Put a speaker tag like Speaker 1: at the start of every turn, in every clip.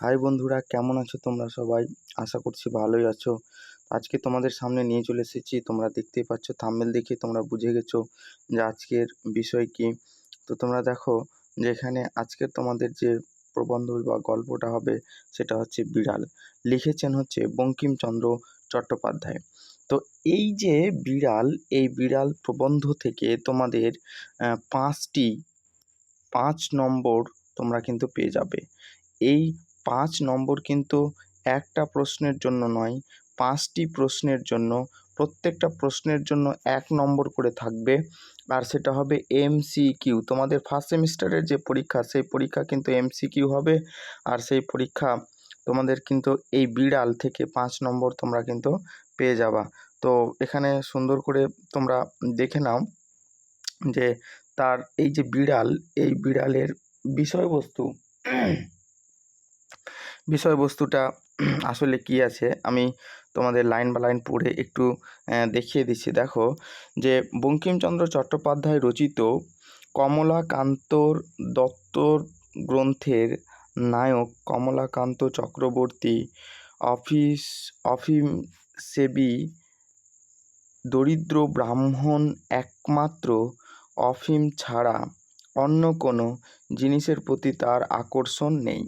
Speaker 1: High বন্ধুরা, কেমন আছো তোমরা সবাই? আশা করছি ভালোই আছো। আজকে তোমাদের সামনে নিয়ে চলে এসেছি। তোমরা দেখতেই পাচ্ছ থাম্বনেল দেখে তোমরা বুঝে গেছো যে আজকের বিষয় কি। তো তোমরা দেখো যে এখানে আজকের তোমাদের যে প্রবন্ধ বা গল্পটা হবে, সেটা হচ্ছে বিড়াল। লিখেছেন হচ্ছে বঙ্কিমচন্দ্র চট্টোপাধ্যায়। তো এই যে বিড়াল, এই বিড়াল প্রবন্ধ থেকে তোমাদের পাঁচটি, পাঁচ নম্বর তোমরা কিন্তু পেয়ে যাবে। এই পাঁচ নম্বর কিন্তু একটা প্রশ্নের জন্য নয়, পাঁচটি প্রশ্নের জন্য, প্রত্যেকটা প্রশ্নের জন্য এক নম্বর করে থাকবে। আর সেটা হবে এম এমসিকিউ তোমাদের ফার্স্ট সেমিস্টারের যে পরীক্ষা, সেই পরীক্ষা কিন্তু এমসিকিউ হবে। আর সেই পরীক্ষা তোমাদের কিন্তু এই বিড়াল থেকে পাঁচ নম্বর তোমরা কিন্তু পেয়ে যাবা। তো এখানে সুন্দর করে তোমরা দেখে নাও যে তার এই যে বিড়াল, এই বিড়ালের বিষয়বস্তু বিষয়বস্তুটা আসলে কি আছে, আমি তোমাদের লাইন বা লাইন পড়ে একটু দেখিয়ে দিচ্ছি। দেখো যে বঙ্কিমচন্দ্র চট্টোপাধ্যায় রচিত কমলাকান্তর দত্তর গ্রন্থের নায়ক কমলাকান্ত চক্রবর্তী অফিস, অফিসেবী দরিদ্র ব্রাহ্মণ একমাত্র অফিম ছাড়া অন্য কোনো জিনিসের প্রতি তার আকর্ষণ নেই।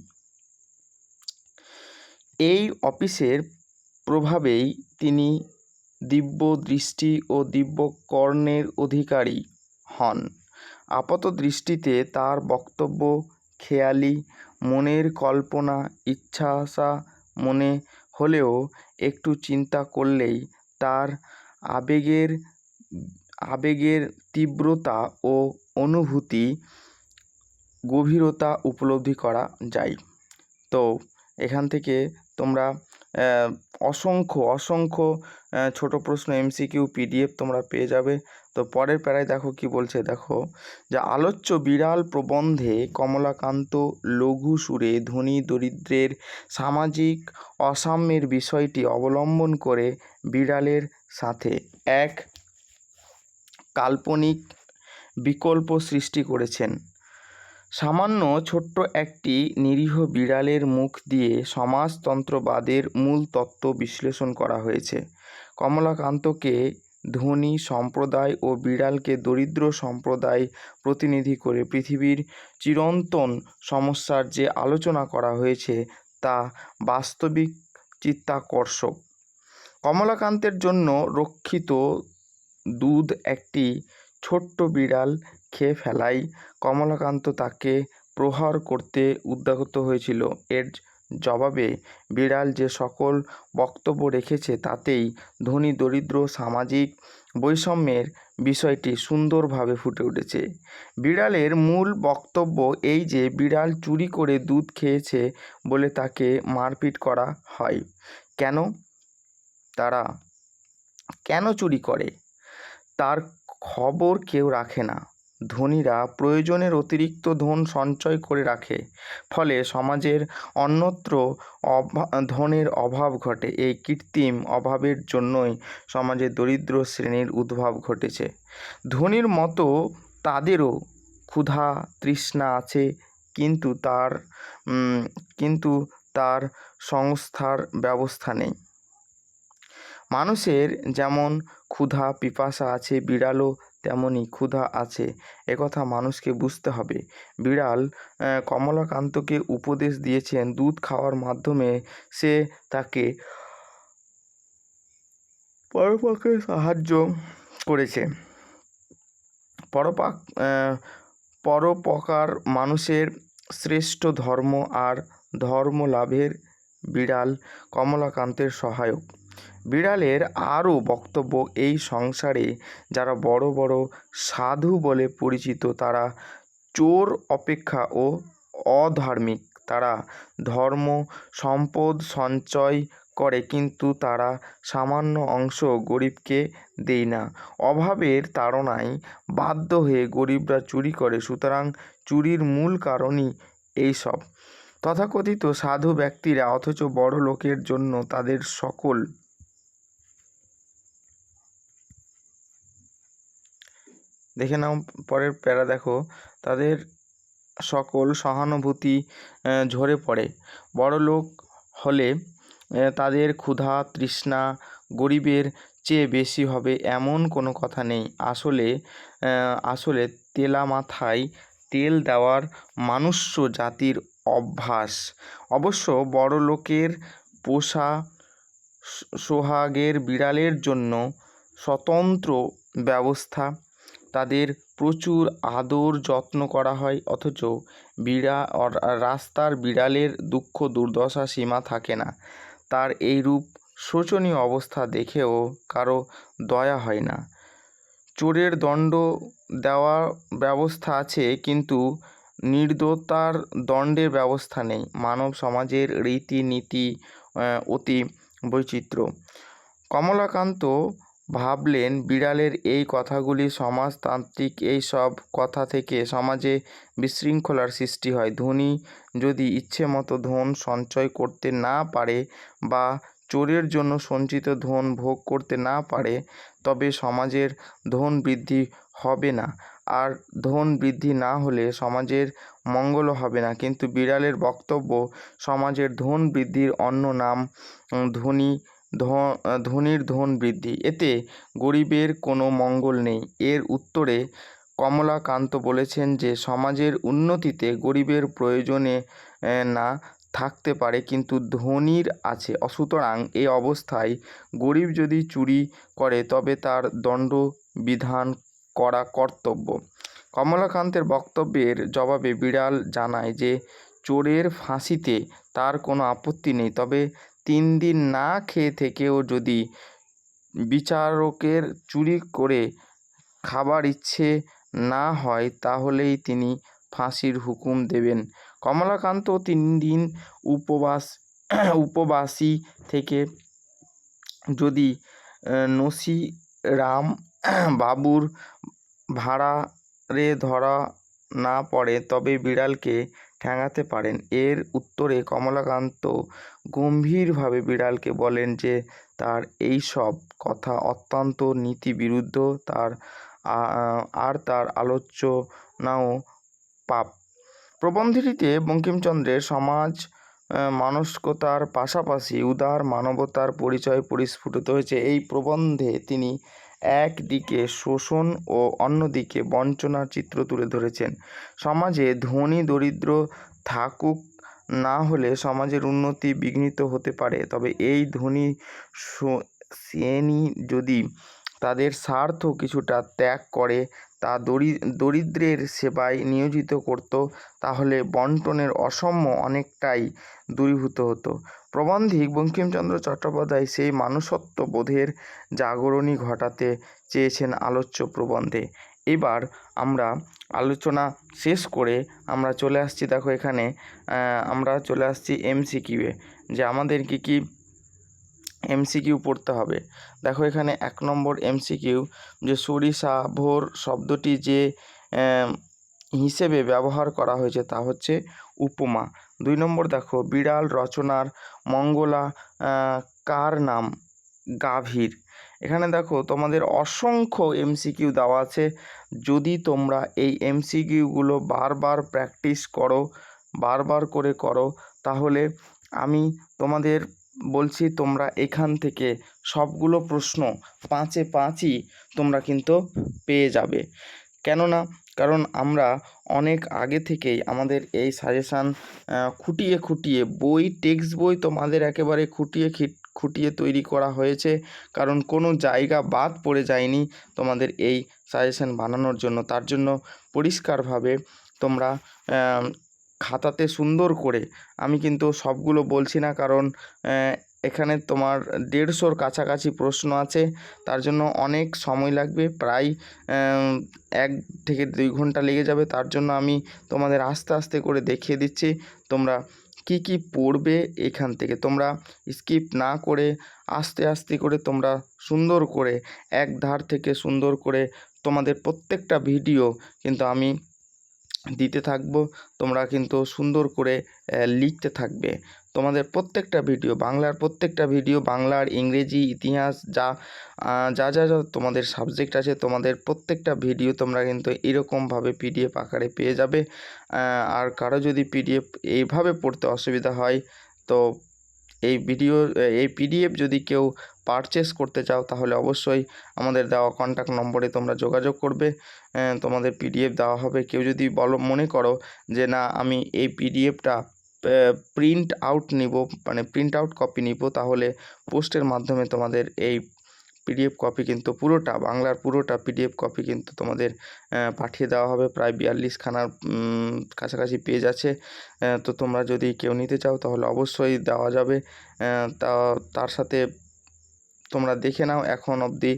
Speaker 1: এই অফিসের প্রভাবেই তিনি দিব্য দৃষ্টি ও দিব্য কর্ণের অধিকারী হন। আপাত দৃষ্টিতে তার বক্তব্য খেয়ালি, মনের কল্পনা ইচ্ছা ইচ্ছাশা মনে হলেও একটু চিন্তা করলেই তার আবেগের আবেগের তীব্রতা ও অনুভূতি গভীরতা উপলব্ধি করা যায়। তো, এখান থেকে তোমরা অসংখ্য অসংখ্য ছোট প্রশ্ন এমসিকিউ পিডিএফ তোমরা পেয়ে যাবে। তো পরের প্যারায় দেখো কি বলছে, দেখো, যে আলোচ্য বিড়াল প্রবন্ধে কমলাকান্ত লঘু সুরে ধনী দরিদ্রের সামাজিক অসাম্যের বিষয়টি অবলম্বন করে বিড়ালের সাথে এক কাল্পনিক বিকল্প সৃষ্টি করেছেন। সামান্য ছোট্ট একটি নিরীহ বিড়ালের মুখ দিয়ে সমাজতন্ত্রবাদের মূল তত্ত্ব বিশ্লেষণ করা হয়েছে। কমলাকান্তকে ধনী সম্প্রদায় ও বিড়ালকে দরিদ্র সম্প্রদায় প্রতিনিধি করে পৃথিবীর চিরন্তন সমস্যার যে আলোচনা করা হয়েছে তা বাস্তবিক চিত্তাকর্ষক। কমলাকান্তের জন্য রক্ষিত দুধ একটি ছোট্ট বিড়াল খেয়ে ফেলায় কমলাকান্ত তাকে প্রহার করতে উদ্যত হয়েছিল। এর জবাবে বিড়াল যে সকল বক্তব্য রেখেছে তাতেই ধনী, দরিদ্র, সামাজিক বৈষম্যের বিষয়টি সুন্দরভাবে ফুটে উঠেছে। বিড়ালের মূল বক্তব্য এই যে বিড়াল চুরি করে দুধ খেয়েছে বলে তাকে মারপিট করা হয়। কেন? তারা কেন চুরি করে? তার খবর কেউ রাখে না। ধনীরা প্রয়োজনের অতিরিক্ত ধন সঞ্চয় করে রাখে, ফলে সমাজের অন্যত্র ধনের অভাব ঘটে। এই কৃত্রিম অভাবের জন্যই সমাজে দরিদ্র শ্রেণির উদ্ভব ঘটেছে। ধনীর মতো তাদেরও ক্ষুধা তৃষ্ণা আছে, কিন্তু তার কিন্তু তার সংস্থার ব্যবস্থা নেই। মানুষের যেমন ক্ষুধা, পিপাসা আছে, বিড়ালও তেমনই ক্ষুধা আছে। একথা মানুষকে বুঝতে হবে। বিড়াল কমলাকান্তকে উপদেশ দিয়েছেন দুধ খাওয়ার মাধ্যমে। সে তাকে পরোপকারে সাহায্য করেছে। পরপাক পরোপকার মানুষের শ্রেষ্ঠ ধর্ম আর ধর্ম লাভের বিড়াল কমলাকান্তের সহায়ক। বিড়ালের আরও বক্তব্য এই সংসারে যারা বড় বড় সাধু বলে পরিচিত, তারা চোর অপেক্ষা ও অধার্মিক। তারা ধর্ম, সম্পদ সঞ্চয় করে, কিন্তু তারা সামান্য অংশ গরিবকে দেয় না। অভাবের তাড়নায় বাধ্য হয়ে গরিবরা চুরি করে, সুতরাং চুরির মূল কারণই এইসব। তথাকথিত সাধু ব্যক্তিরা অথচ বড় লোকের জন্য তাদের সকল দেখে নাও, পরের প্যারা দেখো। তাদের সকল সহানুভূতি ঝরে পড়ে। বড়লোক হলে তাদের ক্ষুধা, তৃষ্ণা গরিবের চেয়ে বেশি হবে এমন কোনো কথা নেই। আসলে আসলে তেলা মাথায় তেল দেওয়ার মানুষ্য জাতির অভ্যাস। অবশ্য বড় লোকের পোষা সোহাগের বিড়ালের জন্য স্বতন্ত্র ব্যবস্থা। তাদের প্রচুর আদর যত্ন করা হয়, অথচ বিড়া রাস্তার বিড়ালের দুঃখ দুর্দশা সীমা থাকে না। তার এইরূপ শোচনীয় অবস্থা দেখেও কারও দয়া হয় না। চোরের দণ্ড দেওয়া ব্যবস্থা আছে, কিন্তু নির্দোতার দণ্ডের ব্যবস্থা নেই। মানব সমাজের রীতিনীতি অতি বৈচিত্র্য। কমলাকান্ত ভাবলেন, বিড়ালের এই কথাগুলি সমাজতান্ত্রিক এই সব কথা থেকে সমাজে বিশৃঙ্খলার সৃষ্টি হয়। ধনী যদি ইচ্ছে মতো ধন সঞ্চয় করতে না পারে বা চোরের জন্য সঞ্চিত ধন ভোগ করতে না পারে, তবে সমাজের ধন বৃদ্ধি হবে না। আর ধন বৃদ্ধি না হলে সমাজের মঙ্গলও হবে না। কিন্তু বিড়ালের বক্তব্য, সমাজের ধন বৃদ্ধির অন্য নাম ধনী ধনীর ধন বৃদ্ধি। এতে গরিবের কোনো মঙ্গল নেই। এর উত্তরে কমলাকান্ত বলেছেন যে, সমাজের উন্নতিতে গরিবের প্রয়োজনে না থাকতে পারে, কিন্তু ধনীর আছে। সুতরাং এই অবস্থায় গরিব যদি চুরি করে, তবে তার দণ্ড বিধান করা কর্তব্য। কমলাকান্তের বক্তব্যের জবাবে বিড়াল জানায় যে চোরের ফাঁসিতে তার কোনো আপত্তি নেই। তবে তিন দিন না খেয়ে থেকেও যদি বিচারকের চুরি করে খাবার ইচ্ছে না হয় তাহলেই তিনি ফাঁসির হুকুম দেবেন। কমলাকান্ত তিন দিন উপবাস উপবাসী থেকে যদি আহ, নসিরাম বাবুর ভাড়ারে ধরা না পড়ে তবে বিড়ালকে ঠ্যাঙাতে পারেন। এর উত্তরে কমলাকান্ত গম্ভীরভাবে বিড়ালকে বলেন যে, তার এই সব কথা অত্যন্ত নীতিবিরুদ্ধ। তার আর তার আলোচনাও পাপ। প্রবন্ধটিতে বঙ্কিমচন্দ্রের সমাজ মানস্কতার পাশাপাশি উদার মানবতার পরিচয় পরিস্ফুটিত হয়েছে। এই প্রবন্ধে তিনি একদিকে শোষণ ও অন্যদিকে বঞ্চনার চিত্র তুলে ধরেছেন। সমাজে ধনী দরিদ্র থাকুক না হলে সমাজের উন্নতি বিঘ্নিত হতে পারে, তবে এই ধনী শ্রেণি যদি তাদের স্বার্থ কিছুটা ত্যাগ করে তা দরি, দরিদ্রের সেবায় নিয়োজিত করত, তাহলে বন্টনের অসাম্য অনেকটাই দূরীভূত হতো। প্রবন্ধিক বঙ্কিমচন্দ্র চট্টোপাধ্যায় সেই মানুষত্ব বোধের জাগরণী ঘটাতে চেয়েছেন আলোচ্য প্রবন্ধে। এবার আমরা আলোচনা শেষ করে আমরা চলে আসছি, দেখো এখানে আমরা চলে আসছি এমসিকিউয়ে যে আমাদের কি কি এমসিকিউ পড়তে হবে। দেখো এখানে এক নম্বর এমসিকিউ, যে সরিষা ভোর শব্দটি যে হিসেবে ব্যবহার করা হয়েছে তা হচ্ছে উপমা। দুই নম্বর দেখো, বিড়াল রচনার মঙ্গলা কার নাম? গাভীর। এখানে দেখো তোমাদের অসংখ্য এমসিকিউ দেওয়া আছে। যদি তোমরা এই এমসিকিউগুলো বারবার প্র্যাকটিস করো, বারবার করে করো, তাহলে আমি তোমাদের বলছি, তোমরা এখান থেকে সবগুলো প্রশ্ন পাঁচে পাঁচই তোমরা কিন্তু পেয়ে যাবে। কেননা, কারণ আমরা অনেক আগে থেকেই আমাদের এই সাজেশান খুঁটিয়ে খুঁটিয়ে বই টেক্সট বই তোমাদের একেবারে খুঁটিয়ে খিট- খুঁটিয়ে তৈরি করা হয়েছে। কারণ কোনো জায়গা বাদ পড়ে যায়নি তোমাদের এই সাজেশান বানানোর জন্য। তার জন্য পরিষ্কারভাবে তোমরা খাতাতে সুন্দর করে আমি কিন্তু সবগুলো বলছি না কারণ এখানে তোমার দেড়শোর কাছাকাছি প্রশ্ন আছে, তার জন্য অনেক সময় লাগবে, প্রায় এক থেকে দুই ঘণ্টা লেগে যাবে, তার জন্য আমি তোমাদের আস্তে আস্তে করে দেখিয়ে দিচ্ছি, তোমরা কি কি পড়বে এখান থেকে, তোমরা স্কিপ না করে আস্তে আস্তে করে তোমরা সুন্দর করে এক ধার থেকে সুন্দর করে তোমাদের প্রত্যেকটা ভিডিও কিন্তু আমি দিতে থাকব, তোমরা কিন্তু সুন্দর করে লিখতে থাকবে। তোমাদের প্রত্যেকটা ভিডিও, বাংলার প্রত্যেকটা ভিডিও, বাংলার ইংরেজি, ইতিহাস, যা যা যা যা তোমাদের সাবজেক্ট আছে, তোমাদের প্রত্যেকটা ভিডিও তোমরা কিন্তু এরকমভাবে পিডিএফ আকারে পেয়ে যাবে। আর কারও যদি পিডিএফ এইভাবে পড়তে অসুবিধা হয়, তো এই ভিডিও এই পিডিএফ যদি কেউ পারচেস করতে চাও, তাহলে অবশ্যই আমাদের দেওয়া কন্ট্যাক্ট নম্বরে তোমরা যোগাযোগ করবে। তোমাদের পিডিএফ দেওয়া হবে। কেউ যদি বলো, মনে করো যে, না, আমি এই পিডিএফটা প্রিন্ট আউট নিব মানে প্রিন্ট আউট কপি নিব, তাহলে পোস্টের মাধ্যমে তোমাদের এই পিডিএফ কপি কিন্তু পুরোটা, বাংলার পুরোটা পিডিএফ কপি কিন্তু তোমাদের পাঠিয়ে দেওয়া হবে। প্রায় বিয়াল্লিশখানার কাছাকাছি পেজ আছে। তো তোমরা যদি কেউ নিতে চাও তাহলে অবশ্যই দেওয়া যাবে। তা, তার সাথে তোমরা দেখে নাও এখন অবধি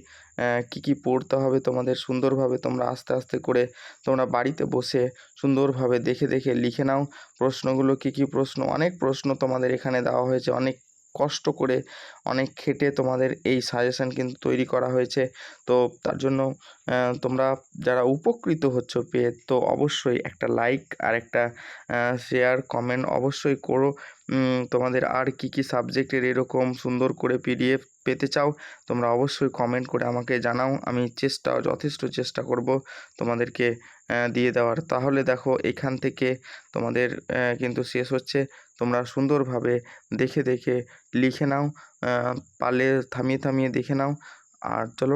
Speaker 1: কী কী পড়তে হবে তোমাদের সুন্দরভাবে। তোমরা আস্তে আস্তে করে তোমরা বাড়িতে বসে সুন্দরভাবে দেখে দেখে লিখে নাও। প্রশ্নগুলো কী কী প্রশ্ন? অনেক প্রশ্ন তোমাদের এখানে দেওয়া হয়েছে। অনেক কষ্ট করে অনেক খেটে তোমাদের এই সাজেশন কিন্তু তৈরি করা হয়েছে। তো তার জন্য তোমরা যারা উপকৃত হচ্ছ পেয়ে, তো অবশ্যই একটা লাইক আর একটা শেয়ার কমেন্ট অবশ্যই করো। তোমাদের আর কি কি সাবজেক্টের এরকম সুন্দর করে পিডিএফ পেতে চাও, তোমরা অবশ্যই কমেন্ট করে আমাকে জানাও। আমি চেষ্টা, যথেষ্ট চেষ্টা করব তোমাদেরকে দিয়ে দেওয়ার। তাহলে দেখো এখান থেকে তোমাদের কিন্তু শেষ হচ্ছে। তোমরা সুন্দরভাবে দেখে দেখে লিখে নাও পালে থামিয়ে থামিয়ে দেখে নাও। আর চলো